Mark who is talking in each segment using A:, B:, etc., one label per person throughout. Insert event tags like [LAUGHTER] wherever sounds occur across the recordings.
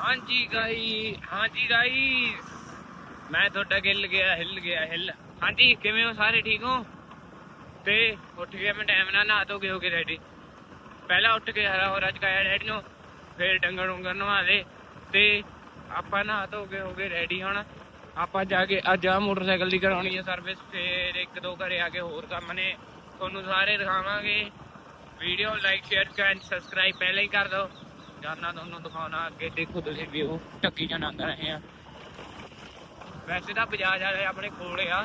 A: ਹਾਂਜੀ ਗਾਈ ਹਾਂਜੀ ਗਾਈਸ ਮੈਂ ਤੁਹਾਡਾ ਗਿੱਲ ਗਿਆ, ਹਿੱਲ ਗਿਆ, ਹਿੱਲ। ਹਾਂਜੀ, ਕਿਵੇਂ ਹੋ ਸਾਰੇ, ਠੀਕ ਹੋ? ਤੇ ਉੱਠ ਗਿਆ ਮੈਂ ਟਾਈਮ ਨਾਲ ਨਹਾ ਧੋ ਕੇ ਹੋ ਕੇ ਰੈਡੀ ਪਹਿਲਾਂ ਉੱਠ ਕੇ ਹਰਾ ਹੋਰਾ ਚਕਾਇਆ ਡੈਡੀ ਨੂੰ, ਫਿਰ ਡੰਗਰ ਡੁੰਗਰ ਨਵਾ ਦੇ ਤੇ ਆਪਾਂ ਨਹਾ ਧੋ ਕੇ ਹੋ ਕੇ ਰੈਡੀ ਹੁਣ। ਆਪਾਂ ਜਾ ਕੇ ਅੱਜ ਆ ਮੋਟਰਸਾਈਕਲ ਦੀ ਕਰਾਉਣੀ ਹੈ ਸਰਵਿਸ ਫੇਰ ਇੱਕ ਦੋ ਘਰੇ ਆ ਕੇ ਹੋਰ ਕੰਮ ਨੇ। ਤੁਹਾਨੂੰ ਸਾਰੇ ਦਿਖਾਵਾਂਗੇ। Video like share and subscribe ਪਹਿਲਾਂ ਹੀ ਕਰ ਦਿਓ। ਜਾਨਾ, ਤੁਹਾਨੂੰ ਦਿਖਾਉਣਾ ਅੱਗੇ। ਦੇਖੋ ਤੁਸੀਂ ਵੀਊ ਟੱਕੀ ਜਾਂ ਆਂਦਾ ਰਹੇ ਆ। ਵੈਸੇ ਤਾਂ ਬਜਾਜ ਵਾਲੇ ਆਪਣੇ ਕੋਲ ਆ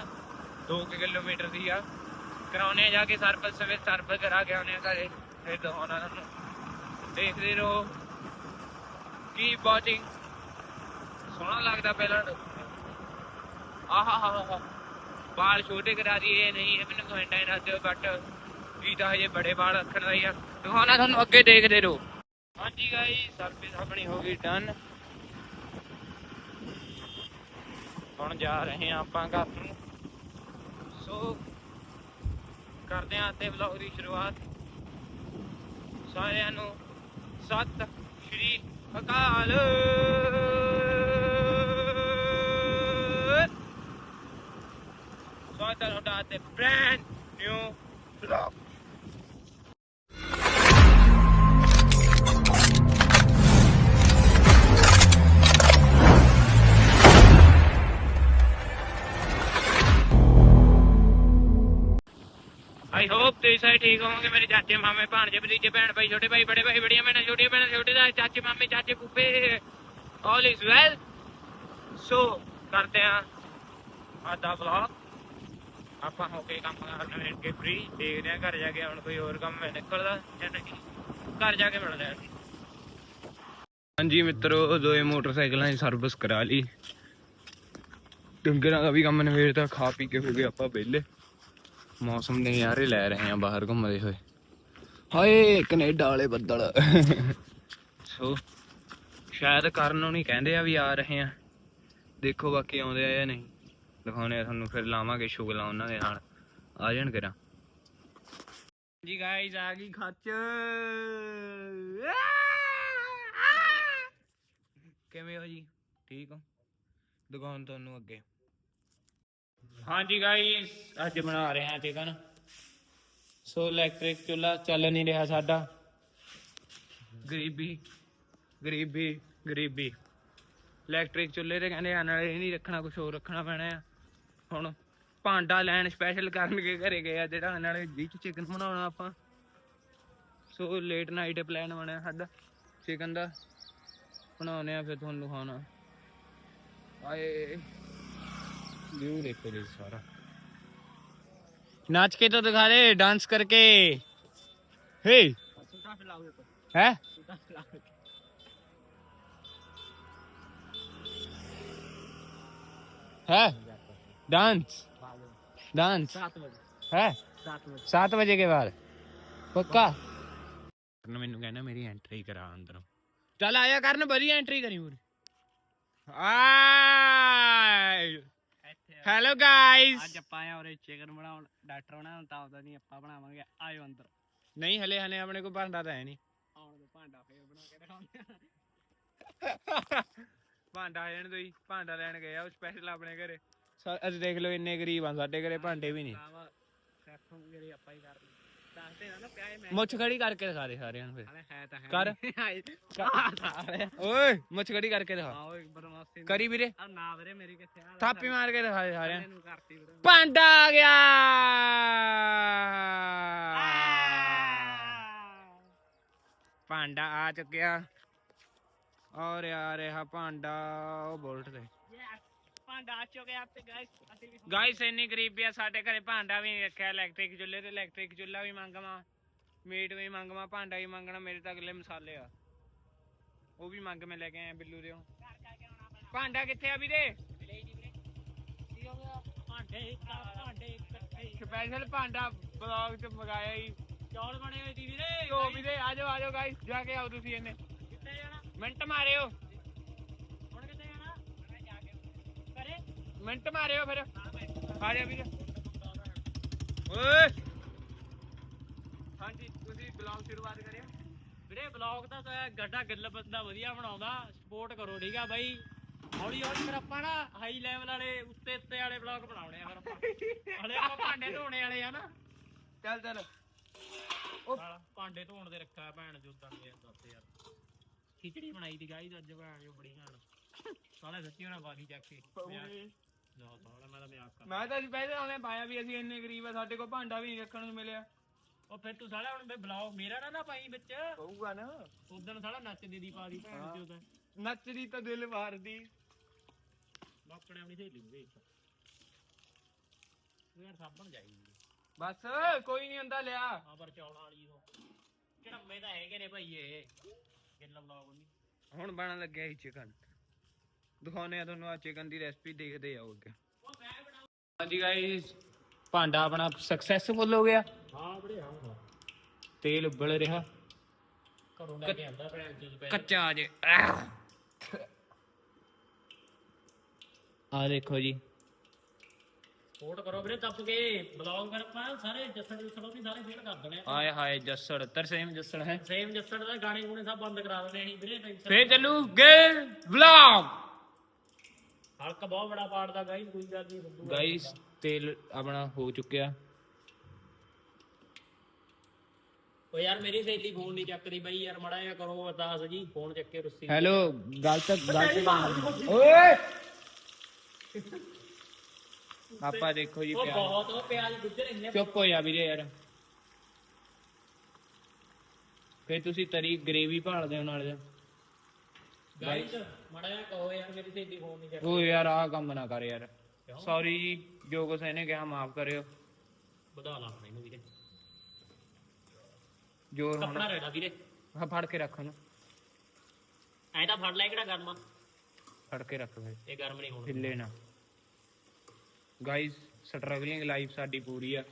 A: 2 ਕਿਲੋਮੀਟਰ ਦੀ ਆ। ਕਰਾਉਣੇ ਜਾ ਕੇ ਸਰਵਿਸ ਸਵੇਰ ਸਰਵਿਸ ਕਰਾ ਕੇ ਆਉਣੇ ਆ ਘਰੇ, ਫਿਰ ਦਿਖਾਉਣਾ ਤੁਹਾਨੂੰ। ਦੇਖਦੇ ਰਹੋ। ਕੀ ਵਾਚਿੰਗ ਸੋਹਣਾ ਲੱਗਦਾ ਪਹਿਲਾਂ ਆਹਾ ਹਾ ਹਾ ਬਾਲ ਛੋਟੇ ਕਰਾ ਦਈਏ, ਨਹੀਂ, ਇਹ ਮੈਨੂੰ ਕਮੈਂਟਾਂ ਹੀ ਦੱਸ ਦਿਓ ਬਟ ਵੀ ਤਾਂ ਹਜੇ ਬੜੇ ਬਾਲ ਰੱਖਣ ਦਾ ਹੀ ਆ। ਦਿਖਾਉਣਾ ਤੁਹਾਨੂੰ, ਅੱਗੇ ਦੇਖਦੇ ਰਹੋ। ਹਾਂਜੀ ਗਾਈ ਸਰਵਿਸ ਆਪਣੀ ਹੋ ਗਈ ਡਨ ਹੁਣ ਜਾ ਰਹੇ ਹਾਂ ਆਪਾਂ ਘਰ ਨੂੰ। ਸੋ ਕਰਦੇ ਹਾਂ ਤੇ ਵਲੌਗ ਦੀ ਸ਼ੁਰੂਆਤ। ਸਾਰਿਆਂ ਨੂੰ ਸਤਿ ਸ਼੍ਰੀ ਅਕਾਲ। ਸਵਾਗਤ ਹੈ ਤੁਹਾਡਾ ਤੇ ਬ੍ਰੈਂਡ ਨਿਊ ਵਲੌਗ ਤੁਸੀਂ ਸਾਰੇ ਠੀਕ ਹੋਵੋਗੇ? ਮੇਰੇ ਚਾਚੇ ਮਾਮੇ, ਭਾਣਜੇ, ਭਤੀਜੇ, ਭੈਣ ਭਾਈ, ਛੋਟੇ ਭਾਈ, ਬੜੇ ਭਾਈ, ਬੜੀਆਂ ਭੈਣਾਂ, ਛੋਟੀਆਂ ਭੈਣਾਂ, ਛੋਟੇ ਦਾ ਚਾਚੇ ਮਾਮੇ, ਚਾਚੇ ਫੁੱਫੇ ਆਲ ਇਜ਼ ਵੈਲ ਸੋ ਕਰਦੇ ਆ ਅੱਜ ਦਾ ਵਲੌਗ ਆਪਾਂ ਹੋ ਕੇ ਕੰਮ ਕਰਨ ਵੇਟ ਕੇ ਫ੍ਰੀ ਦੇਖਦੇ ਆ ਘਰ ਜਾ ਕੇ ਹੁਣ ਕੋਈ ਹੋਰ ਕੰਮ ਹੈ ਨਿਕਲਦਾ ਜਾਂ ਨਹੀਂ। ਘਰ ਜਾ ਕੇ ਮਿਲਦੇ ਆ ਹਾਂਜੀ ਮਿੱਤਰੋ ਦੋਏ ਮੋਟਰਸਾਈਕਲਾਂ ਦੀ ਸਰਵਿਸ ਕਰਾ ਲਈ। ਡੰਗਰਾਂ ਦਾ ਵੀ ਕੰਮ ਨਵੇੜਤਾ ਖਾ ਪੀ ਕੇ ਹੋ ਗਏ ਆਪਾਂ ਵਿਹਲੇ। ਮੌਸਮ ਦੇ ਨਜ਼ਾਰੇ ਲੈ ਰਹੇ ਆ ਬਾਹਰ ਘੁੰਮਦੇ ਹੋਏ। ਹਾਏ ਕੈਨੇਡਾ ਵਾਲੇ ਬੱਦਲ। ਸੋ ਸ਼ਾਇਦ ਕਰਨ ਨੂੰ ਨਹੀਂ ਕਹਿੰਦੇ ਆ ਵੀ ਆ ਰਹੇ ਆ। ਦੇਖੋ ਬਾਕੀ ਆਉਂਦੇ ਆ ਜਾਂ ਨਹੀਂ। ਦਿਖਾਉਣੇ ਆ ਤੁਹਾਨੂੰ ਫਿਰ ਲਾਵਾਂਗੇ ਸ਼ੁਗਲਾ ਉਹਨਾਂ ਦੇ ਨਾਲ। ਆ ਜਾਣ ਕਰਾਂ। ਜੀ ਗਾਇਜ਼ ਆ ਗਈ ਖੱਚ। ਕਿਵੇਂ ਹੋ ਜੀ? ਠੀਕ ਹੋ? ਦਿਖਾਉਣ ਤੁਹਾਨੂੰ ਅੱਗੇ। ਹਾਂਜੀ ਗਾਈਸ ਅੱਜ ਬਣਾ ਰਹੇ ਹਾਂ ਚਿਕਨ ਸੋ ਇਲੈਕਟ੍ਰਿਕ ਚੁੱਲ੍ਹਾ ਚੱਲ ਨਹੀਂ ਰਿਹਾ ਸਾਡਾ। ਗਰੀਬੀ ਗਰੀਬੀ ਗਰੀਬੀ। ਇਲੈਕਟ੍ਰਿਕ ਚੁੱਲ੍ਹੇ ਤੇ ਕਹਿੰਦੇ ਆ, ਨਾਲੇ ਇਹ ਨਹੀਂ ਰੱਖਣਾ ਕੁਝ ਹੋਰ ਰੱਖਣਾ ਪੈਣਾ ਆ। ਹੁਣ ਭਾਂਡਾ ਲੈਣ ਸਪੈਸ਼ਲ ਕਰਨਗੇ, ਘਰੇ ਗਏ ਆ ਜਿਹੜਾ, ਨਾਲੇ ਜੀ ਚਿਕਨ ਬਣਾਉਣਾ ਆਪਾਂ। ਸੋ ਲੇਟ ਨਾਈਟ ਪਲਾਨ ਬਣਿਆ ਸਾਡਾ ਚਿਕਨ ਦਾ। ਬਣਾਉਨੇ ਆ ਫਿਰ ਤੁਹਾਨੂੰ ਖਾਣਾ ਆਏ। व्यू देखो जी सारा नाच के तो दिखा रहे डांस करके हे है है डांस डांस है सात बजे के बाद पक्का ਮੈਨੂੰ ਕਹਿੰਦਾ ਮੇਰੀ ਐਂਟਰੀ ਕਰਾ ਅੰਦਰੋਂ ਚੱਲ ਆਇਆ ਕਰਨ ਵਧੀਆ ਐਂਟਰੀ ਕਰੀ ਪੂਰੀ ਆਏ ਹੈਲੋ ਗਾਇਸ
B: ਅੱਜ ਆਪਾਂ ਆਏ ਔਰੇ ਚਿਕਨ ਬਣਾਉਣ ਡਾਕਟਰ ਬਣਾਉਣ ਤਾਂ ਆਉਂਦਾ ਨਹੀਂ ਆਪਾਂ ਬਣਾਵਾਂਗੇ ਆਇਓ ਅੰਦਰ।
A: ਨਹੀਂ ਹਲੇ ਹਲੇ ਆਪਣੇ ਕੋਲ ਭਾਂਡਾ ਤਾਂ ਹੈ ਨਹੀਂ।
B: ਆਉਣ ਦੇ ਭਾਂਡਾ ਫੇਰ ਬਣਾ ਕੇ ਦਿਖਾਉਂਦੇ
A: ਭਾਂਡਾ ਆ ਜਾਣ ਤੁਸੀਂ ਭਾਂਡਾ ਲੈਣ ਗਏ ਆ ਉਹ ਸਪੈਸ਼ਲ ਆਪਣੇ ਘਰੇ। ਅੱਜ ਦੇਖ ਲਓ ਇੰਨੇ ਗਰੀਬ ਆ ਸਾਡੇ ਘਰੇ ਭਾਂਡੇ ਵੀ ਨਹੀਂ।
B: ਸੈਫ ਮੇਰੇ ਆਪਾਂ ਹੀ ਕਰਨੀ ਦੱਸਦੇ ਨਾ ਨਾ ਪਿਆਏ ਮੈਂ।
A: ਮੁੱਛ ਖੜੀ ਕਰਕੇ ਦਿਖਾ ਦੇ ਸਾਰਿਆਂ ਨੂੰ ਫਿਰ।
B: ਹਾਲੇ ਹੈ ਤਾਂ ਹੈ।
A: ਕਰ। ਓਏ ਮੁੱਛ ਖੜੀ ਕਰਕੇ ਦਿਖਾ।
B: ਆਓ ਇੱਕ ਬਰਮਾਸੀ
A: ਕਰੀ ਵੀਰੇ।
B: ਆ ਨਾ ਵੀਰੇ ਮੇਰੀ ਕਿੱਥੇ ਆ
A: ਥਾਪੀ ਮਾਰ ਕੇ ਦਿਖਾ ਦੇ ਸਾਰਿਆਂ ਨੂੰ।
B: ਨੂੰ ਕਰਤੀ ਵੀਰੇ।
A: ਭਾਂਡਾ ਆ ਗਿਆ। ਭਾਂਡਾ ਆ ਚੁੱਕਿਆ। ਔਰ ਆ ਰਿਹਾ ਭਾਂਡਾ ਉਹ ਬੋਲਟ ਤੇ।
B: ਭਾਂਡਾ ਤੇ ਗਾਇਸ ਅਸੀਂ ਵੀ
A: ਗਾਇਸ ਇੰਨੀ ਗਰੀਬੀ ਆ ਸਾਡੇ ਘਰੇ ਭਾਂਡਾ ਵੀ ਨਹੀਂ ਰੱਖਿਆ ਇਲੈਕਟ੍ਰਿਕ ਚੁੱਲ੍ਹੇ ਤੇ ਇਲੈਕਟ੍ਰਿਕ ਚੁੱਲ੍ਹਾ ਵੀ ਮੰਗਵਾ ਮੀਟ ਵੀ ਮੰਗਵਾ ਭਾਂਡਾ ਵੀ ਮੰਗਣਾ ਮੇਰੇ ਤਾਂ ਅਗਲੇ ਮਸਾਲੇ ਆ। ਉਹ ਵੀ ਮੰਗ ਮੈਂ ਲੈ ਕੇ ਆਇਆ ਬਿੱਲੂ ਦੇ ਭਾਂਡਾ ਕਿੱਥੇ ਆ ਵੀਰੇ?
B: ਭਾਂਡੇ ਭਾਂਡੇ ਇਕੱਠੇ
A: ਸਪੈਸ਼ਲ ਭਾਂਡਾ ਬਲੌਗ ਚ ਮਗਾਇਆ ਹੀ
B: ਚੌਲ ਬਣੇ ਹੋਏ ਸੀ ਵੀਰੇ।
A: ਉਹ ਵੀਰੇ ਆ ਜਾਓ ਆ ਜਾਓ ਗਾਇਸ ਜਾ ਕੇ ਆਓ ਤੁਸੀਂ ਇਹਨੇ।
B: ਕਿੱਥੇ ਜਾਣਾ?
A: ਮਿੰਟ ਮਾਰਿਓ
B: ਹੁਣ ਕਿੱਥੇ ਜਾਣਾ ਮੈਂ ਜਾ ਕੇ ਕਰੇ
A: ਮਿੰਟ ਮਾਰਿਓ ਫਿਰ। ਆ ਜਾ ਵੀਰੇ। ਓਏ। ਹਾਂਜੀ ਤੁਸੀਂ ਬਲੌਗ ਸ਼ੁਰੂਆਤ ਕਰਿਓ।
B: ਵੀਰੇ ਬਲੌਗ ਤਾਂ ਤਾਂ ਗੱਡਾ ਗਿੱਲ ਬੰਦਾ ਵਧੀਆ ਬਣਾਉਂਦਾ। ਸਪੋਰਟ ਕਰੋ ਠੀਕ ਆ ਬਾਈ? ਹੌਲੀ ਹੌਲੀ ਫਿਰ ਆਪਾਂ ਨਾ ਹਾਈ ਲੈਵਲ ਵਾਲੇ ਉੱਤੇ ਉੱਤੇ ਵਾਲੇ ਬਲੌਗ ਬਣਾਉਣੇ ਆ ਫਿਰ ਆਪਾਂ। ਹਲੇ ਆਪਾਂ ਭਾਂਡੇ ਧੋਣੇ ਵਾਲੇ ਆ ਨਾ।
A: ਚੱਲ ਚੱਲ।
B: ਸਾਲਾ ਭਾਂਡੇ ਧੋਣ ਦੇ ਰੱਖਿਆ ਭੈਣ ਜੋਤਾਂ ਦੇ ਦੱਸ ਯਾਰ। ਖਿਚੜੀ ਬਣਾਈ ਦੀ ਗਾਈ ਅੱਜ ਭੈਣ ਜੋ ਬੜੀ ਘਾਣ ਸਾਲਾ ਸੱਚੀ ਹੋਣਾ ਬਾਗੀ ਚੱਕ ਕੇ। ਨਾ ਸਾਲਾ ਮੈਂ ਤਾਂ ਮਜ਼ਾਕ ਕਰ
A: ਮੈਂ ਤਾਂ ਪਹਿਲੇ ਉਹਨੇ ਪਾਇਆ ਵੀ ਅਸੀਂ ਇੰਨੇ ਗਰੀਬ ਆ ਸਾਡੇ ਕੋਲ ਭਾਂਡਾ ਵੀ ਨਹੀਂ ਰੱਖਣ ਨੂੰ ਮਿਲਿਆ।
B: ਉਹ ਫਿਰ ਤੂੰ ਸਾਲਾ ਹੁਣ ਬਲੌਗ ਮੇਰਾ ਨਾ ਨਾ ਪਾਈ ਵਿੱਚ।
A: ਕਹੂਗਾ ਨਾ।
B: ਉਦੋਂ ਸਾਲਾ ਨੱਚਦੀ ਦੀ ਪਾ ਦੀ ਭੈਣ
A: ਹਾਂ।
B: ਜੋਤਾਂ
A: ਨੱਚਦੀ ਤਾਂ ਦਿਲ ਮਾਰਦੀ
B: ਬਾਕੜੇ ਆਪਣੀ ਸਹੇਲੀ ਨੂੰ ਵੇਚ ਤੂੰ ਯਾਰ ਸਾਬਣ ਜਾਈ।
A: ਬਸ ਕੋਈ ਨਹੀਂ ਹੁੰਦਾ ਲਿਆ।
B: ਆ ਪਰ ਚੌਲਾਂ ਵਾਲੀ ਉਹ। ਝੜੰਮੇ ਤਾਂ ਹੈਗੇ ਨੇ ਭਾਈ ਇਹ। ਗਿੱਲ ਬਲੌਗ ਨਹੀਂ
A: ਹੁਣ ਬਣਨ ਲੱਗਿਆ ਹੀ ਚਿਕਨ ਦਿਖਾਉਨੇ ਆ ਤੁਹਾਨੂੰ ਆ ਚਿਕਨ ਦੀ ਰੈਸਪੀ ਦੇਖਦੇ ਆਓ ਅੱਗੇ। ਹਾਂਜੀ ਗਾਇਸ ਭਾਂਡਾ ਆਪਣਾ ਸਕਸੈਸਫੁਲ ਹੋ ਗਿਆ।
B: ਹਾਂ ਬੜੇ ਹਾਂ
A: ਤੇਲ ਉਬਲ ਰਿਹਾ।
B: ਘਰੋਂ ਲੈ ਕੇ ਆਂਦਾ ਭੈਣ ਚੋਦ ਪੈ
A: ਕੱਚਾ ਜੇ। ਆ ਦੇਖੋ ਜੀ।
B: ਸਪੋਰਟ ਕਰੋ ਵੀਰੇ ਦੱਬ ਕੇ। ਬਲੌਗ ਕਰ ਆਪਾਂ ਸਾਰੇ ਜੱਸੜ ਜੁੱਸੜ ਉਹ ਵੀ ਸਾਰੇ ਫੇਰ ਕਰ ਦੇਣੇ
A: ਆਏ ਹਾਏ ਜੱਸੜ ਤਰਸੇਮ ਜੱਸੜ ਹੈ।
B: ਸੇਮ ਜੱਸੜ ਦਾ ਗਾਣੇ ਗੂਣੇ ਸਭ ਬੰਦ ਕਰਾ ਦੇਣੇ ਅਸੀਂ ਵੀਰੇ ਟੈਨਸ਼ਨ
A: ਫੇਰ ਚੱਲੂਗੇ ਵਲੌਗ
B: ਹਲਕਾ ਬਹੁਤ ਬੜਾ ਪਾਰਟ ਦਾ ਗਾਈ ਕੋਈ ਗੱਲ ਨਹੀਂ ਹੁੰਦੂ
A: ਗਾਇਸ ਤੇਲ ਆਪਣਾ ਹੋ ਚੁੱਕਿਆ।
B: ਓ ਯਾਰ ਮੇਰੀ ਸਹੇਲੀ ਫੋਨ ਨਹੀਂ ਚੱਕਦੀ ਬਾਈ ਯਾਰ ਮੜਾ ਜਿਹਾ ਕਰੋ ਅਰਦਾਸ ਜੀ ਫੋਨ ਚੱਕੇ ਰੁੱਸੀ।
A: ਹੈਲੋ ਗਲਤ ਗਲਤ ਓਏ! [LAUGHS] ਆਪਾਂ ਦੇਖੋ ਜੀ ਪਿਆਜ਼
B: ਬਹੁਤ ਉਹ ਪਿਆਜ਼ ਗੁੱਜਰ ਇੰਨੇ
A: ਚੁੱਪ ਹੋ ਜਾ ਵੀਰੇ ਯਾਰ। ਫੇਰ ਤੁਸੀਂ ਤਰੀ ਗ੍ਰੇਵੀ ਭਾਲਦੇ ਹੋ ਨਾਲ।
B: ਗਾਈਸ ਮੜਾ ਕਹੋ ਯਾਰ ਮੇਰੀ ਸਹੇਲੀ ਫੋਨ ਨਹੀਂ ਚੱਕਦੀ।
A: ਓ ਯਾਰ ਆਹ ਕੰਮ ਨਾ ਕਰ ਯਾਰ। ਸੌਰੀ ਜੀ ਜੋ ਕੁਛ ਇਹਨੇ ਕਿਹਾ ਮਾਫ ਕਰਿਓ।
B: ਵਧਾ ਲਾ ਆਪਣੇ ਨੂੰ ਵੀਰੇ।
A: ਜੋਰ ਹੁਣ
B: ਕੱਪੜਾ ਰੇੜਾ ਵੀਰੇ।
A: ਆਹ ਫੜ ਕੇ ਰੱਖ ਉਹਨੂੰ।
B: ਐ ਤਾਂ ਫੜ ਲੈ ਕਿਹੜਾ ਗਰਮਾ
A: ਫੜ ਕੇ ਰੱਖ ਫੇਰ।
B: ਇਹ ਗਰਮ ਨਹੀਂ ਹੋਣਾ।
A: ਹਿੱਲੇ ਨਾ। ਗਾਇਸ ਸਟਰਗਲਿੰਗ ਲਾਈਫ ਸਾਡੀ ਪੂਰੀ ਆ।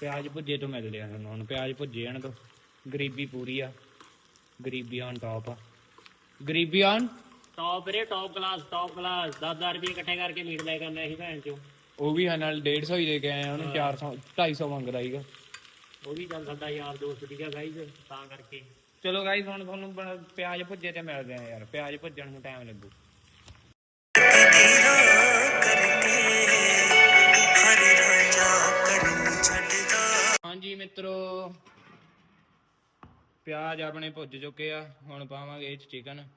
A: ਪਿਆਜ਼ ਭੁੱਜੇ ਤੋਂ ਮਿਲਦੇ ਆ ਸਾਨੂੰ ਹੁਣ ਪਿਆਜ਼ ਭੁੱਜੇ ਜਾਣ ਤੋਂ। ਗਰੀਬੀ ਪੂਰੀ ਆ। ਗਰੀਬੀ ਔਨ ਟਾਪ ਆ। ਗਰੀਬੀ ਔਨ
B: ਟੌਪ ਵੀਰੇ ਟੌਪ ਕਲਾਸ ਟੌਪ ਕਲਾਸ 10 ਰੁਪਏ ਇਕੱਠੇ ਕਰਕੇ ਮੀਟ ਲੈ ਕੇ ਆਉਂਦੇ ਸੀ ਭੈਣ ਚੋ।
A: ਉਹ ਵੀ ਹਾਂ ਨਾਲ 150 ਹੀ ਦੇ ਕੇ ਆਏ ਆ ਉਹਨੂੰ 400 250 ਮੰਗਦਾ ਸੀਗਾ।
B: ਉਹ ਵੀ ਚੱਲ ਸਾਡਾ ਯਾਰ ਦੋਸਤ ਸੀਗਾ ਗਾਈਸ ਤਾਂ ਕਰਕੇ।
A: ਚਲੋ ਗਾਇਸ ਹੁਣ ਤੁਹਾਨੂੰ ਪਿਆਜ਼ ਭੁੱਜੇ ਤੇ ਮਿਲਦੇ ਆ ਯਾਰ। ਪਿਆਜ਼ ਭੁੱਜਣ ਨੂੰ ਟਾਈਮ ਲੱਗੂ। ਹਾਂਜੀ ਮਿੱਤਰੋ ਪਿਆਜ਼ ਆਪਣੇ ਭੁੱਜ ਚੁੱਕੇ ਆ ਹੁਣ ਪਾਵਾਂਗੇ ਇਹ ਚ ਚਿਕਨ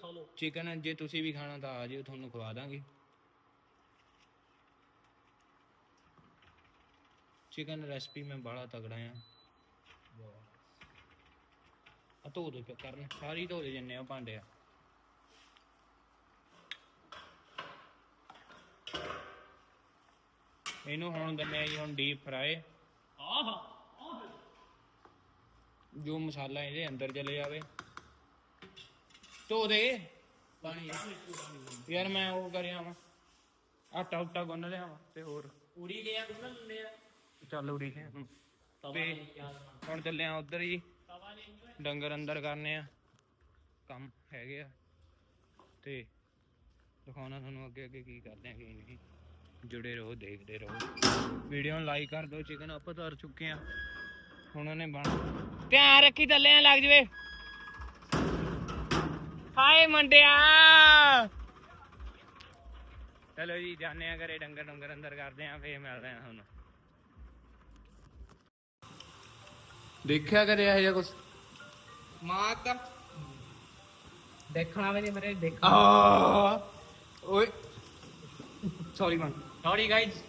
B: ਖਾ ਲਓ।
A: ਚਿਕਨ ਜੇ ਤੁਸੀਂ ਵੀ ਖਾਣਾ ਤਾਂ ਆ ਜਿਓ ਤੁਹਾਨੂੰ ਖਵਾ ਦਾਂਗੇ। ਚਿਕਨ ਰੈਸਪੀ ਮੈਂ ਬੜਾ ਤਗੜਾ ਆ। ਆ ਧੋ ਦੇ ਕਰਨ ਸਾਰੀ ਧੋ ਦੇ ਜੰਨੇ ਆ ਭਾਂਡੇ ਆ। ਇਹਨੂੰ ਹੁਣ ਦਿੰਨੇ ਆ ਜੀ ਹੁਣ ਡੀਪ ਫਰਾਈ
B: ਆਹ
A: ਜੋ ਮਸਾਲਾ ਇਹਦੇ ਅੰਦਰ ਚਲੇ ਜਾਵੇ। ਧੋ ਦੇ। ਪਾਣੀ ਯਾਰ ਮੈਂ ਉਹ ਕਰਿਆ ਵਾ। ਆਟਾ ਉਟਾ ਗੁੰਨ ਲਿਆ ਵਾ ਤੇ ਹੋਰ।
B: ਪੂਰੀ ਲਿਆ ਗੁੰਨ ਲੈਂਦੇ ਆ।
A: ਚੱਲ ਉਰੀ ਤੇ-
B: ਕੇ ਆ
A: ਹੁਣ ਚੱਲੇ ਆ ਉਧਰ ਜੀ। ਡੰਗਰ ਅੰਦਰ ਕਰਨੇ ਆ। ਕੰਮ ਹੈਗੇ ਆ। ਤੇ ਦਿਖਾਉਣਾ ਤੁਹਾਨੂੰ ਅੱਗੇ ਅੱਗੇ ਕੀ ਕਰਦੇ ਆ ਕੀ ਨਹੀਂ। ਜੁੜੇ ਰਹੋ ਦੇਖਦੇ ਰਹੋ। ਵੀਡੀਓ ਨੂੰ ਲਾਈਕ ਕਰ ਦਿਓ ਚਿਕਨ ਆਪਾਂ ਧਰ ਚੁੱਕੇ ਆ ਹੁਣ ਉਹਨੇ ਬਣ ਧਿਆਨ ਰੱਖੀ ਥੱਲੇ ਨਾ ਲੱਗ ਜਵੇ। ਹਾਏ ਮੰਡਿਆ! ਚਲੋ ਜੀ ਜਾਣੇ ਆ ਘਰੇ ਡੰਗਰ ਡੰਗਰ ਅੰਦਰ ਕਰਦੇ ਆ ਫੇਰ ਮਿਲਦੇ ਆ ਹੁਣ ਦੇਖਿਆ ਕਰੇ ਇਹ ਜਿਹਾ ਕੁਛ? ਮਾਂ ਤਾਂ
B: ਦੇਖਣਾ ਵੀ ਨਹੀਂ ਮੇਰੇ ਦੇਖ
A: ਆ ਓਏ! ਸੌਰੀ ਮਨ
B: ਸੌਰੀ ਗਾਈਸ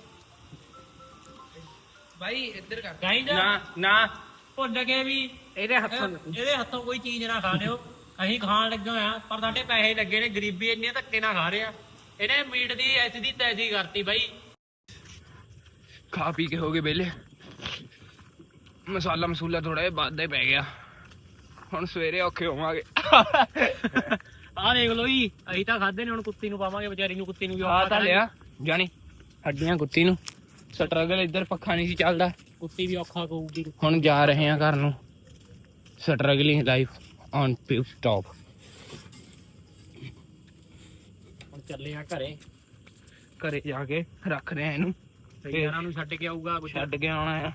A: ਭਾਈ ਇੱਧਰ ਕਰ।
B: ਗਾਈਸ
A: ਨਾ ਨਾ।
B: ਭੁੱਲ ਗਏ ਵੀ।
A: ਇਹਦੇ ਹੱਥੋਂ
B: ਇਹਦੇ ਹੱਥੋਂ ਕੋਈ ਚੀਜ਼ ਨਾ ਖਾ ਲਿਓ। ਅਸੀਂ ਖਾਣ ਲੱਗੇ ਹੋਇਆ ਪਰ ਸਾਡੇ ਪੈਸੇ ਲੱਗੇ ਨੇ ਗਰੀਬੀ ਇੰਨੀ ਆ, ਧੱਕੇ ਨਾ ਖਾ ਰਹੇ ਆ। ਇਹਨੇ ਮੀਟ ਦੀ ਐਸੀ ਦੀ ਤੈਸੀ ਕਰਤੀ ਬਾਈ।
A: ਖਾ ਪੀ ਕੇ ਹੋ ਗਏ ਵਿਹਲੇ। ਮਸਾਲਾ ਮਸੂਲਾ ਥੋੜਾ ਜਿਹਾ ਵੱਧਦਾ ਪੈ ਗਿਆ। ਹੁਣ ਸਵੇਰੇ ਔਖੇ ਹੋਵਾਂਗੇ।
B: ਆਹ ਦੇਖ ਜੀ ਅਸੀਂ ਤਾਂ ਖਾਦੇ ਨੇ ਹੁਣ ਕੁੱਤੀ ਨੂੰ ਪਾਵਾਂਗੇ ਵਿਚਾਰੀ ਨੂੰ ਕੁੱਤੀ ਨੂੰ ਵੀ
A: ਆ ਤਾਂ। ਲਿਆ। ਜਾਣੀ। ਹੱਡੀਆਂ ਕੁੱਤੀ ਨੂੰ। ਸਟਰਗਲ ਇੱਧਰ ਪੱਖਾ ਨਹੀਂ ਸੀ ਚੱਲਦਾ।
B: ਕੁੱਤੀ ਵੀ ਔਖਾ ਕਹੂਗੀ
A: ਹੁਣ ਜਾ ਰਹੇ ਹਾਂ ਘਰ ਨੂੰ। ਸਟਰਗਲਿੰਗ ਲਾਈਫ ਔਨ ਪਿਪ ਟੌਪ
B: ਹੁਣ ਚੱਲੇ ਆ ਘਰੇ।
A: ਘਰੇ ਜਾ ਕੇ ਰੱਖ ਰਹੇ ਆ ਇਹਨੂੰ। ਫਿਰ-
B: ਯਾਰਾਂ ਨੂੰ ਛੱਡ ਕੇ ਆਊਗਾ ਕੁਝ
A: ਛੱਡ ਕੇ ਆਉਣਾ ਆ।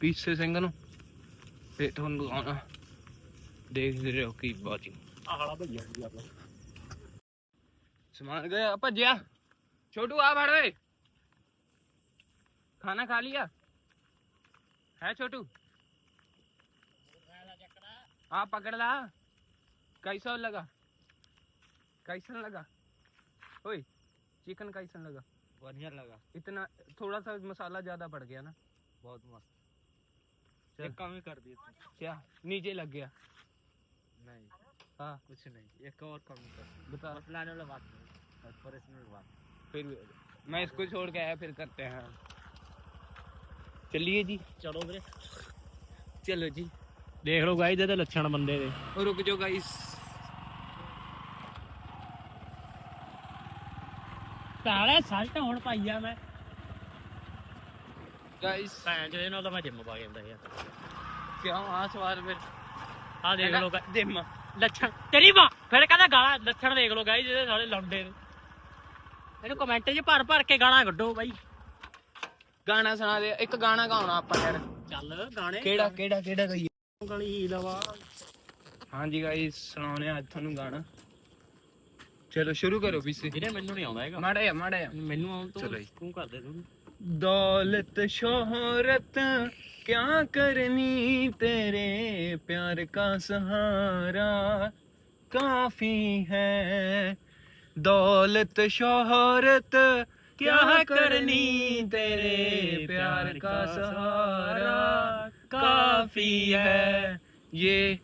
A: ਪੀਸੇ ਸਿੰਘ ਨੂੰ। ਤੇ ਤੁਹਾਨੂੰ ਆਉਣਾ ਦੇਖਦੇ ਰਹੋ ਕੀ ਬਾਜੀ।
B: ਆਹਲਾ ਭਈਆ ਜੀ ਆਪਾਂ
A: ਸਮਾਨ ਗਿਆ ਭੱਜਿਆ। छोटू आ भड़वे खाना खा लिया? है छोटू? हाँ पकड़ ला। कैसा लगा? कैसा लगा? ओए चिकन कैसा लगा?
B: बढ़िया लगा।
A: इतना थोड़ा सा मसाला ज़्यादा पड़ गया ना?
B: बहुत
A: मस्त।
B: एक काम ही कर दिया
A: क्या? नीचे लग गया?
B: नहीं।
A: हाँ।
B: कुछ नहीं। एक और कम कर।
A: बता।
B: लाने वाला बात नहीं। पर इसमें बात।
A: फिर मैं इसको छोड़ के आया फिर करते हैं चलिए जी
B: ਚਲੋ ਵੀਰੇ
A: चलो जी
B: ਦੇਖ ਲਓ ਗਾਈਜ਼ ਇਹਦੇ ਲੱਛਣ ਬੰਦੇ ਦੇ
A: और रुक जाओ गाइस
B: ਸਾਲੇ ਸਲਟ ਹੁਣ ਪਾਈ ਆ ਮੈਂ
A: गाइस
B: ਭੈਣ ਜਿਹਦੇ ਨਾਲ ਤਾਂ ਮੈਂ ਜਿੰਮ ਪਾ ਕੇ ਆਉਂਦਾ ਯਾਰ
A: क्या हाँ सवाल फिर
B: ਆ ਦੇਖ ਲਓ ਗਾ-
A: जिम
B: ਲੱਛਣ ਤੇਰੀ ਮਾਂ ਫਿਰ ਕਹਿੰਦਾ ਗਾਲਾਂ ਲੱਛਣ ਦੇਖ ਲਓ ਗਾਈਜ਼ ਇਹਦੇ ਸਾਲੇ ਲੰਡੇ ਨੇ ਇਹਨੂੰ ਕਮੈਂਟ 'ਚ ਭਰ ਭਰ ਕੇ ਗਾਲਾਂ ਕੱਢੋ ਬਾਈ
A: ਗਾਣਾ ਸੁਣਾ ਦੇ ਇੱਕ ਗਾਣਾ ਗਾਉਣਾ ਆਪਾਂ ਯਾਰ
B: ਚੱਲ ਗਾਣੇ
A: ਕਿਹੜਾ ਕਿਹੜਾ ਕਿਹੜਾ ਗਾਈਏ
B: ਗਲੀ ਲਵਾ
A: ਹਾਂਜੀ ਗਾਈਸ ਸੁਣਾਉਣੇ ਆ ਅੱਜ ਤੁਹਾਨੂੰ ਗਾਣਾ ਚਲੋ ਸ਼ੁਰੂ ਕਰੋ ਪੀਸੇ
B: ਵੀਰੇ ਮੈਨੂੰ ਨਹੀਂ ਆਉਂਦਾ ਹੈਗਾ
A: ਮਾੜਾ ਜਿਹਾ ਮਾੜਾ ਜਿਹਾ
B: ਮੈਨੂੰ ਆਉਂ ਤੋਂ
A: ਚਲੋ ਜੀ।
B: ਤੂੰ ਕਰ ਦੇ ਤੂੰ
A: दौलत शोहरत क्या करनी तेरे प्यार का सहारा काफी है दौलत शोहरत क्या करनी तेरे प्यार का सहारा? काफ़ी है ये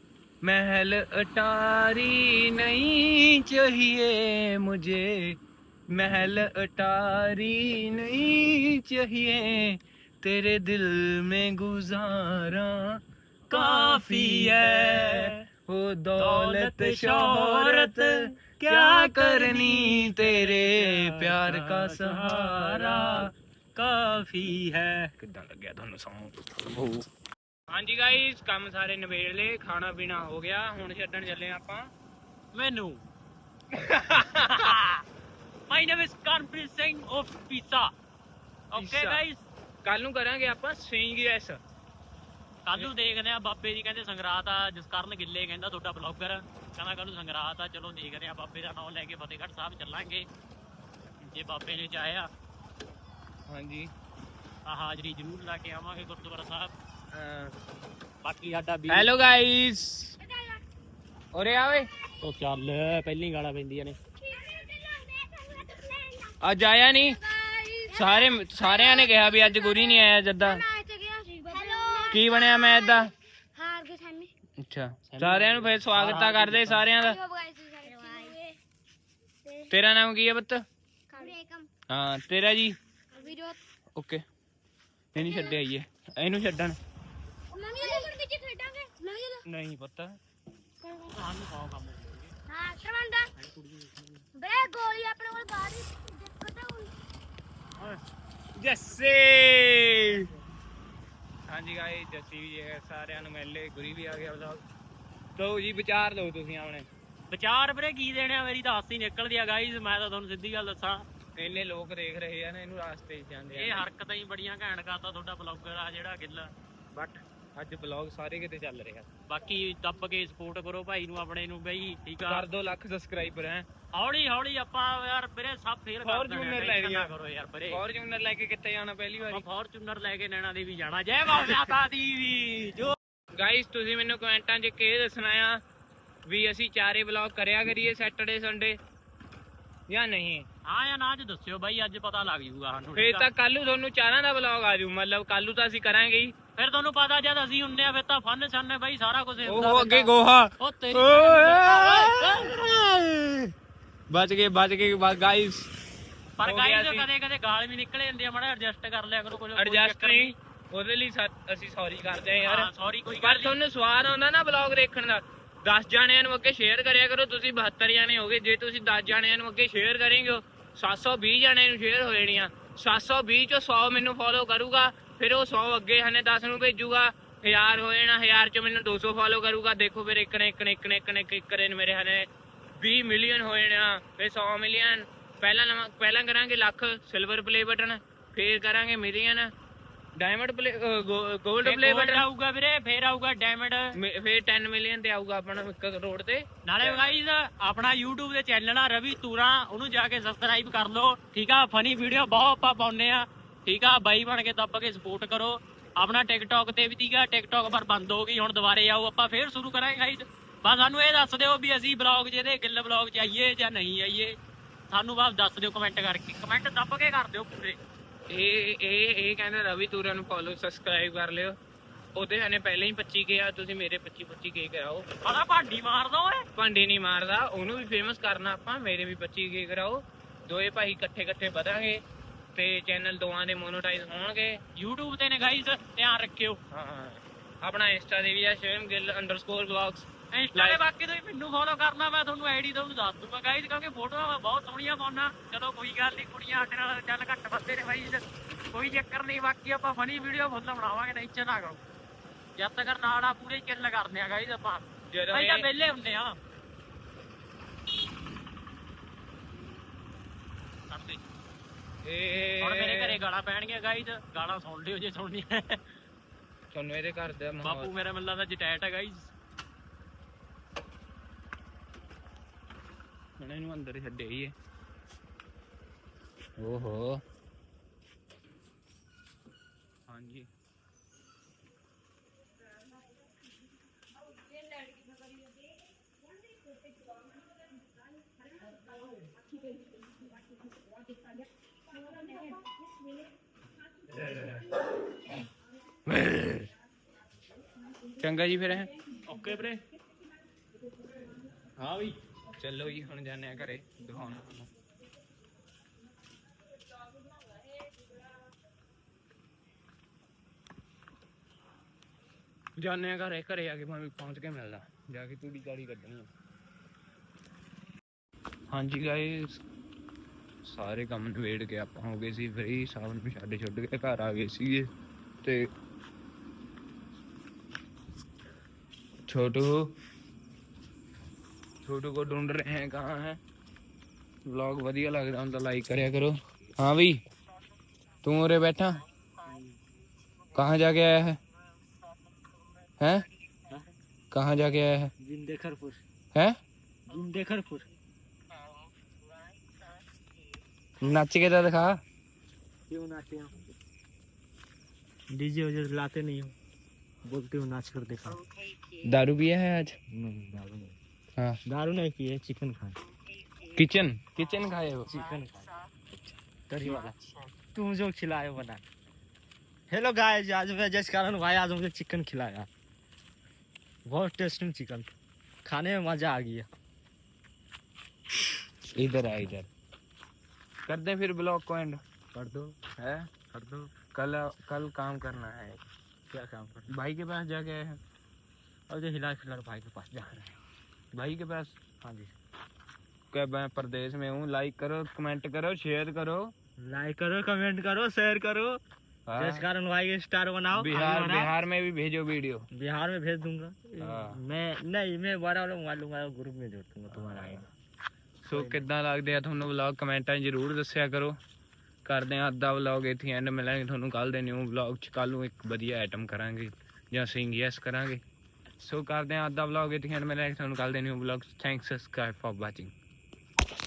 A: महल अटारी नहीं चाहिए मुझे। महल अटारी नहीं चाहिए तेरे दिल में गुजारा। काफ़ी है वो दौलत शोहरत क्या करनी तेरे प्यार का सहारा
B: ਕਾਫੀ ਹੈ
A: ਕਿੱਦਾਂ ਲੱਗਿਆ ਤੁਹਾਨੂੰ ਸੌਂਗ ਹਾਂਜੀ ਗਾਇਸ ਕੰਮ ਸਾਰੇ ਨਿਬੇੜ ਲਏ ਖਾਣਾ ਪੀਣਾ ਹੋ ਗਿਆ ਹੁਣ ਛੱਡਣ ਚੱਲੇ ਆਪਾਂ
B: ਮੈਨੂੰ My name is Kanpreet Singh of Pizza. Okay
A: Pizza.
B: guys,
A: ਕੱਲ ਨੂੰ ਕਰਾਂਗੇ ਆਪਾਂ ਸਵਿੰਗ ਐਸ
B: ਕੱਲ ਨੂੰ ਦੇਖਦੇ ਆ ਬਾਬੇ ਦੀ ਕਹਿੰਦੇ ਸੰਗਰਾਤ ਆ ਜਸਕਰਨ ਗਿੱਲੇ ਕਹਿੰਦਾ ਤੁਹਾਡਾ ਬਲੌਗਰ ਕਹਿੰਦਾ ਕੱਲ ਨੂੰ ਸੰਗਰਾਤ ਆ ਚਲੋ ਦੇਖਦੇ ਆ ਬਾਬੇ ਦਾ ਨਾਮ ਲੈ ਕੇ ਫਤਿਹਗੜ੍ਹ ਸਾਹਿਬ ਚੱਲਾਂਗੇ। ਜੇ ਬਾਬੇ ਨੇ ਚਾਹਿਆ
A: ਹਾਂਜੀ।
B: ਆ ਹਾਜ਼ਰੀ ਜ਼ਰੂਰ ਲਾ ਕੇ ਆਵਾਂਗੇ ਗੁਰਦੁਆਰਾ ਸਾਹਿਬ। ਬਾਕੀ ਸਾਡਾ ਵੀ
A: ਹੈਲੋ ਗਾਇਸ ਓਰੇ ਆਵੇ
B: ਉਹ ਚੱਲ ਪਹਿਲੀ ਗਾਲਾਂ ਪੈਂਦੀਆਂ ਨੇ।
A: ਅੱਜ ਆਇਆ ਨਹੀਂ ਸਾਰੇ ਸਾਰਿਆਂ ਨੇ ਕਿਹਾ ਵੀ ਅੱਜ ਗੁਰੀ ਨਹੀਂ ਆਇਆ ਜੱਦਾ। ਕੀ ਬਣਿਆ ਮੈਚ ਦਾ?
C: ਹਾਰ ਗਏ ਸਾਮੀ
A: ਅੱਛਾ। ਸਾਰਿਆਂ ਨੂੰ ਫਿਰ ਸਵਾਗਤ ਕਰਦੇ ਸਾਰਿਆਂ ਦਾ। ਤੇਰਾ ਨਾਮ ਕੀ ਹੈ ਪੁੱਤ?
C: ਬ੍ਰੇਕਮ
A: ਹਾਂ ਤੇਰਾ ਜੀ? ਓਕੇ। ਇਹਨੂੰ ਛੱਡਿਆ ਆਈਏ ਇਹਨੂੰ ਛੱਡਣ। ਨਹੀਂ ਪਤਾ।
C: ਹਾਂ ਕਰਵਾਂਦਾ ਬੇ ਗੋਲੀ ਆਪਣੇ ਕੋਲ ਬਾਹਰ ਹੀ ਦਿੱਕਤ ਹੈ
A: ਜੱਸੇ। ਹਾਂਜੀ ਗਾਇਸ ਜੱਸੀ ਵੀ ਹੈ ਸਾਰਿਆਂ ਨੂੰ ਮਿਲ ਗੁਰੀ ਵੀ ਆ ਗਿਆ ਵਲੌਗ ਤੋ ਜੀ ਵਿਚਾਰ ਦਿਓ ਤੁਸੀਂ ਆਪਣੇ।
B: ਵਿਚਾਰ ਵੀਰੇ ਕੀ ਦੇਣੇ ਮੇਰੀ ਤਾਂ ਹਾਸੀ ਨਿਕਲਦੀ ਆ ਗਾਈਜ਼ ਮੈਂ ਤਾਂ ਤੁਹਾਨੂੰ ਸਿੱਧੀ ਗੱਲ ਦੱਸਾਂ।
A: ਇੰਨੇ ਲੋਕ ਦੇਖ ਰਹੇ ਆ ਨਾ ਇਹਨੂੰ ਰਾਸਤੇ 'ਚ ਜਾਂਦੇ
B: ਇਹ
A: ਆ
B: ਹਰਕਤਾਂ ਹੀ ਬੜੀਆਂ ਘੈਂਟ ਕਰਦਾ ਤੁਹਾਡਾ ਬਲੌਗਰ ਆ ਜਿਹੜਾ ਗਿੱਲ।
A: ਬਟ ਅੱਜ ਵਲੌਗ ਸਾਰੇ ਕਿਤੇ ਚੱਲ ਰਿਹਾ।
B: ਬਾਕੀ ਦੱਬ ਕੇ ਸਪੋਰਟ ਕਰੋ ਭਾਈ ਨੂੰ ਆਪਣੇ ਨੂੰ ਬਈ ਠੀਕ ਆ।
A: ਕਰ ਦੋ ਲੱਖ ਸਬਸਕ੍ਰਾਈਬਰ ਹੈ।
B: ਹੌਲੀ ਹੌਲੀ ਆਪਾਂ ਯਾਰ ਵੀਰੇ ਸਭ ਫੇਰ ਕਰ
A: Fortuner ਲੈ ਲਈਆਂ।
B: ਨਾ ਕਰੋ ਯਾਰ ਵੀਰੇ।
A: ਫੋਰਚੂਨਰ ਲੈ ਕੇ ਕਿੱਥੇ ਜਾਣਾ ਪਹਿਲੀ
B: ਆਪਾਂ
A: ਵਾਰੀ
B: ਫੋਰਚੂਨਰ ਲੈ ਕੇ ਨੈਣਾ ਦੇਵੀ ਜਾਣਾ। ਜੈ ਮਾਤਾ ਦੀ ਵੀ। ਜੋ
A: ਗਾਇਸ ਤੁਸੀਂ ਮੈਨੂੰ ਕਮੈਂਟਾਂ 'ਚ ਇਹ ਦੱਸਣਾ ਆ ਵੀ ਅਸੀਂ ਚਾਰੇ ਵਲੌਗ ਕਰਿਆ ਕਰੀਏ ਸੈਟਰਡੇ ਸੰਡੇ ਜਾਂ ਨਹੀਂ?
B: ਹਾਂ ਜਾਂ ਨਾ ਚ ਦੱਸਿਓ ਬਾਈ ਅੱਜ ਪਤਾ ਲੱਗ ਜੂਗਾ ਸਾਨੂੰ
A: ਫੇਰ
B: ਠੀਕ ਆ?
A: ਤਾਂ ਕੱਲ ਨੂੰ ਤੁਹਾਨੂੰ ਚਾਰਾਂ ਦਾ ਵਲੌਗ ਆ ਜੂ। ਮਤਲਬ ਕੱਲ ਨੂੰ ਤਾਂ ਅਸੀਂ ਕਰਾਂਗੇ ਹੀ।
B: ਫਿਰ ਤੁਹਾਨੂੰ ਪਤਾ ਜਦ ਅਸੀਂ ਹੁੰਨੇ ਆ ਫਿਰ ਤਾਂ ਫਨ ਛੰਨੇ ਬਾਈ ਸਾਰਾ ਕੁਝ
A: ਉਹ ਅੱਗੇ ਗੋਹਾ।
B: ਉਹ ਤੇਰੀ
A: ਬਚ ਗਏ ਬਚ ਗਏ ਗਾਇਸ
B: ਪਰ
A: ਹੋ ਗਿਆ
B: ਗਾਈਜ਼
A: ਸੀ।
B: ਕਦੇ ਕਦੇ ਗਾਲ ਵੀ ਨਿਕਲੇ ਜਾਂਦੇ ਆ ਮਾੜਾ ਐਡਜਸਟ ਕਰ ਲਿਆ ਕਰੋ ਕੋਈ
A: ਐਡਜਸਟ ਨਹੀਂ। ਉਹਦੇ ਲਈ ਅਸੀਂ ਸੌਰੀ ਕਰਦੇ ਆ ਯਾਰ।
B: ਸੌਰੀ ਕੋਈ
A: ਪਰ ਤੁਹਾਨੂੰ ਸਵਾਦ ਆਉਂਦਾ ਨਾ ਵਲੌਗ ਦੇਖਣ ਦਾ। 10 ਜਾਣਿਆਂ ਨੂੰ ਅੱਗੇ ਸ਼ੇਅਰ ਕਰਿਆ ਕਰੋ ਤੁਸੀਂ 72 ਜਾਣੇ ਹੋਗੇ। ਜੇ ਤੁਸੀਂ 10 ਜਾਣਿਆਂ ਨੂੰ ਅੱਗੇ ਸ਼ੇਅਰ ਕਰੇਂਗੇ 720 ਜਾਣਿਆਂ ਨੂੰ ਸ਼ੇਅਰ ਹੋ ਜਾਣੀਆਂ। 720 ਚੋਂ 100 ਮੈਨੂੰ ਫੋਲੋ ਕਰੂਗਾ। ਫਿਰ ਉਹ 100 ਅੱਗੇ ਹਨੇ 10 ਨੂੰ ਭੇਜੂਗਾ 1000 ਹੋ ਜਾਣਾ 1000 ਚੋਂ ਮੈਨੂੰ 200 ਫੋਲੋ ਕਰੂਗਾ। ਦੇਖੋ ਫਿਰ ਇੱਕ ਨੇ ਇੱਕ ਨੇ ਇੱਕ ਨੇ ਇੱਕ ਨੇ ਇੱਕ ਨੇ ਮੇਰੇ ਹਨੇ 20 ਮਿਲੀਅਨ ਹੋ ਜਾਣਾ ਫਿਰ 100 ਮਿਲੀਅਨ ਪਹਿਲਾਂ ਪਹਿਲਾਂ ਕਰਾਂਗੇ ਲੱਖ ਸਿਲਵਰ ਪਲੇ ਬਟਨ ਫੇਰ ਕਰਾਂਗੇ ਮਿਲੀਅਨ ਡਾਇਮੰਡ ਪਲੇ 골ਡ ਪਲੇ ਬਟਨ
B: ਆਊਗਾ ਵੀਰੇ ਫੇਰ ਆਊਗਾ ਡਾਇਮੰਡ
A: ਫੇਰ 10 ਮਿਲੀਅਨ ਤੇ ਆਊਗਾ ਆਪਣਾ 1 ਕਰੋੜ ਤੇ।
B: ਨਾਲੇ ਗਾਈਜ਼ ਆਪਣਾ YouTube ਦੇ ਚੈਨਲ ਆ ਰਵੀ ਤੂਰਾ ਉਹਨੂੰ ਜਾ ਕੇ ਸਬਸਕ੍ਰਾਈਬ ਕਰ ਲਓ। ਠੀਕ ਆ ਫਨੀ ਵੀਡੀਓ ਬਹੁਤ ਆਪਾਂ ਪਾਉਨੇ ਆ। ਠੀਕ ਆ ਬਾਈ ਬਣ ਕੇ ਦੱਬ ਕੇ ਸਪੋਰਟ ਕਰੋ। ਆਪਣਾ TikTok ਤੇ ਵੀ ਠੀਕਾ TikTok ਪਰ ਬੰਦ ਹੋ ਗਈ ਹੁਣ ਦੁਬਾਰੇ ਆਓ ਆਪਾਂ ਫੇਰ ਸ਼ੁਰੂ ਕਰਾਂਗੇ ਗਾਈਜ਼ ਬਸ ਸਾਨੂੰ ਇਹ ਦੱਸ ਦਿਓ ਵੀ ਅਸੀਂ ਬਲੌਗ ਜਿਹਦੇ ਗਿੱਲ ਬਲੌਗ ਚ ਆਈਏ ਜਾਂ ਨਹੀਂ ਆਈਏ। ਸਾਨੂੰ ਬਸ ਦੱਸ ਦਿਓ ਕਮੈਂਟ ਕਰਕੇ ਕਮੈਂਟ ਦੱਬ ਕੇ ਕਰ ਦਿਓ ਪੂਰੇ।
A: ਇਹ ਇਹ ਇਹ ਕਹਿੰਦਾ ਰਵੀ ਤੂਰਾ ਨੂੰ ਫੋਲੋ ਸਬਸਕ੍ਰਾਈਬ ਕਰ ਲਿਓ। ਉਹਦੇ ਹਨੇ ਪਹਿਲਾਂ ਹੀ 25 ਕੇ ਆ ਤੁਸੀਂ ਮੇਰੇ 25 25 ਕੇ ਕਰਾਓ।
B: ਸਾਲਾ ਭਾਂਡੀ ਮਾਰਦਾ ਓਏ।
A: ਭਾਂਡੇ ਨਹੀਂ ਮਾਰਦਾ ਉਹਨੂੰ ਵੀ ਫੇਮਸ ਕਰਨਾ ਆਪਾਂ ਮੇਰੇ ਵੀ 25 ਕੇ ਕਰਾਓ। ਦੋਏ ਭਾਈ ਇਕੱਠੇ ਇਕੱਠੇ ਵਧਾਂਗੇ। ਤੇ ਚੈਨਲ ਦੋਵਾਂ ਦੇ ਮੋਨੋਟਾਈਜ਼ ਹੋਣਗੇ।
B: YouTube ਤੇ ਨੇ ਗਾਈਜ਼ ਧਿਆਨ ਰੱਖਿਓ।
A: ਹਾਂ। ਆਪਣਾ ਇੰਸਟਾ ਦੇ ਵੀ ਆ Shivam Gill underscore vlogs
B: insta ਤੇ ਬਾਕੀ ਤੁਸੀਂ ਮੈਨੂੰ ਫੋਲੋ ਕਰਨਾ ਮੈਂ ਤੁਹਾਨੂੰ ਆਈਡੀ ਤੁਹਾਨੂੰ ਦੱਸ ਦੂੰਗਾ। ਗਾਈਜ਼ ਕਿਉਂਕਿ ਫੋਟੋਆਂ ਮੈਂ ਬਹੁਤ ਸੋਹਣੀਆਂ ਪਾਉਣਾ ਚਲੋ ਕੋਈ ਗੱਲ ਨਹੀਂ ਕੁੜੀਆਂ ਸਾਡੇ ਨਾਲ ਚੱਲ ਘੱਟ ਬੰਦੇ ਨੇ ਬਾਈ ਕੋਈ ਚੱਕਰ ਨਹੀਂ ਬਾਕੀ ਆਪਾਂ ਫਨੀ ਵੀਡੀਓ ਫੁੱਲ ਬਣਾਵਾਂਗੇ ਟੈਨਸ਼ਨ ਨਾ ਕਰੋ। ਜਦ ਤੱਕ ਨਾੜਾ ਪੂਰੇ ਕਿੱਲ ਕਰਦੇ ਆ ਗਾਈਜ਼ ਆਪਾਂ।
A: ਜਦੋਂ
B: ਅਸੀਂ ਤਾਂ
A: ਇਹ-
B: ਵਿਹਲੇ ਹੁੰਦੇ ਆ। ਕਰਦੇ
A: ਇਹ
B: ਹੁਣ ਮੇਰੇ ਘਰੇ ਗਾਲਾਂ ਪੈਣਗੀਆਂ ਗਾਈਜ਼ ਗਾਲਾਂ ਸੁਣ ਲਿਓ ਜੇ ਸੁਣਨੀਆਂ
A: ਤੁਹਾਨੂੰ ਇਹਦੇ ਘਰ ਦਾ
B: ਬਾਪੂ ਮੇਰਾ ਮਿਲਦਾ ਦਾ ਜਟੈਟ ਹੈ ਗਾਈਜ਼
A: ਹੁਣ ਇਹਨੂੰ ਅੰਦਰ ਛੱਡੇ ਹੀ ਓਹੋ। ਹਾਂਜੀ। ਚੰਗਾ ਜੀ ਫਿਰ ਹੈ
B: ਓਕੇ ਵੀਰੇ। ਹਾਂ ਵੀ
A: ਚਲੋ ਜੀ ਹੁਣ ਜਾਂਦੇ ਆ ਘਰੇ ਦਿਖਾਉਣਾ। ਜਾਂਦੇ ਆ ਘਰੇ ਘਰੇ ਆ ਕੇ ਮੈਂ ਵੀ ਪਹੁੰਚ ਕੇ ਮਿਲਦਾ। ਜਾ ਕੇ ਤੂੜੀ ਗਾੜੀ ਕੱਢਣੀ ਹਾਂਜੀ ਗਾਇਸ ਸਾਰੇ ਕੰਮ ਨਵੇੜ ਕੇ ਆਪਾਂ ਹੋ ਗਏ ਸੀ ਫ੍ਰੀ ਸਭ ਨੂੰ ਛੱਡ ਛੱਡ ਕੇ ਘਰ ਆ ਗਏ ਸੀਗੇ ਤੇ छोटू छोटू को ढूंढ रहे हैं कहाँ है व्लॉग ਵਧੀਆ ਲੱਗਦਾ ਹੁੰਦਾ ਲਾਈਕ ਕਰਿਆ ਕਰੋ हाँ भाई तू उरे बैठा कहाँ जाके आया है हैं कहाँ जाके आया है
B: जिंदेखरपुर
A: हैं
B: जिंदेखरपुर
A: नच के तो दिखा।
B: क्यों नाचते हो? डीजे वजे लाते नहीं हो। बोलते हो नाच कर देखा।
A: दारू पिया है आज?
B: नहीं दारू नहीं।
A: हाँ।
B: दारू नहीं पिए चिकन खाए।
A: किचन किचन खाए हो?
B: चिकन खाए। तरी वाला। तुम जो खिलाए बना। हेलो गाइस आज मैं जिस कारण भाई आज मुझे चिकन खिलाया। बहुत टेस्टिंग चिकन। खाने में मज़ा आ गया।
A: इधर आ इधर। कर दे फिर ब्लॉग को एंड
B: कर दो
A: है?
B: कर दो।
A: कल कल काम करना है।
B: क्या काम कर
A: भाई के पास जाके आए हैं।
B: और जो हिला फ़िलहाल भाई के पास जा रहे हैं।
A: भाई के पास?
B: हाँ जी।
A: क्या मैं प्रदेश में हूँ? लाइक करो कमेंट करो शेयर करो।
B: लाइक करो कमेंट करो शेयर करो।
A: हाँ।
B: जिस कारण भाई के स्टार बनाओ।
A: बिहार बिहार में भी भेजो वीडियो
B: बिहार में भेज दूँगा।
A: हाँ।
B: मैं नहीं मैं बड़ा वाला मोबाइल लूँगा ग्रुप में जोड़ दूँगा तुम्हारा आईडी
A: ਸੋ ਕਿੱਦਾਂ ਲੱਗਦੇ ਆ ਤੁਹਾਨੂੰ ਵਲੌਗ ਕਮੈਂਟਾਂ 'ਚ ਜ਼ਰੂਰ ਦੱਸਿਆ ਕਰੋ। ਕਰਦੇ ਆ ਅੱਧਾ ਵਲੌਗ ਇੱਥੇ ਐਂਡ ਮਿਲਾਂਗੇ ਤੁਹਾਨੂੰ ਕੱਲ ਦੇ ਨਿਊ ਵਲੌਗ 'ਚ ਕੱਲ ਨੂੰ ਇੱਕ ਵਧੀਆ ਆਈਟਮ ਕਰਾਂਗੇ ਜਾਂ ਸਿੰਗ ਯੈਸ ਕਰਾਂਗੇ। ਸੋ ਕਰਦੇ ਆ ਅੱਧਾ ਵਲੌਗ ਇੱਥੇ ਐਂਡ ਮਿਲਾਂਗੇ ਤੁਹਾਨੂੰ ਕੱਲ ਦੇ new vlog thanks subscribe for watching